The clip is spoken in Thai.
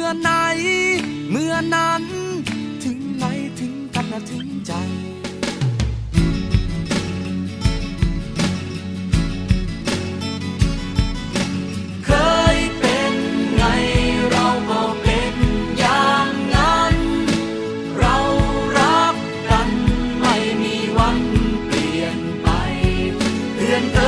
มื่อไหน เมื่อนั้น ถึงไหนถึงกันนะถึงใจ เคยเป็นไงเราก็เป็นอย่างนั้น เรารักกันไม่มีวันเปลี่ยนไปเพื่อนเอ่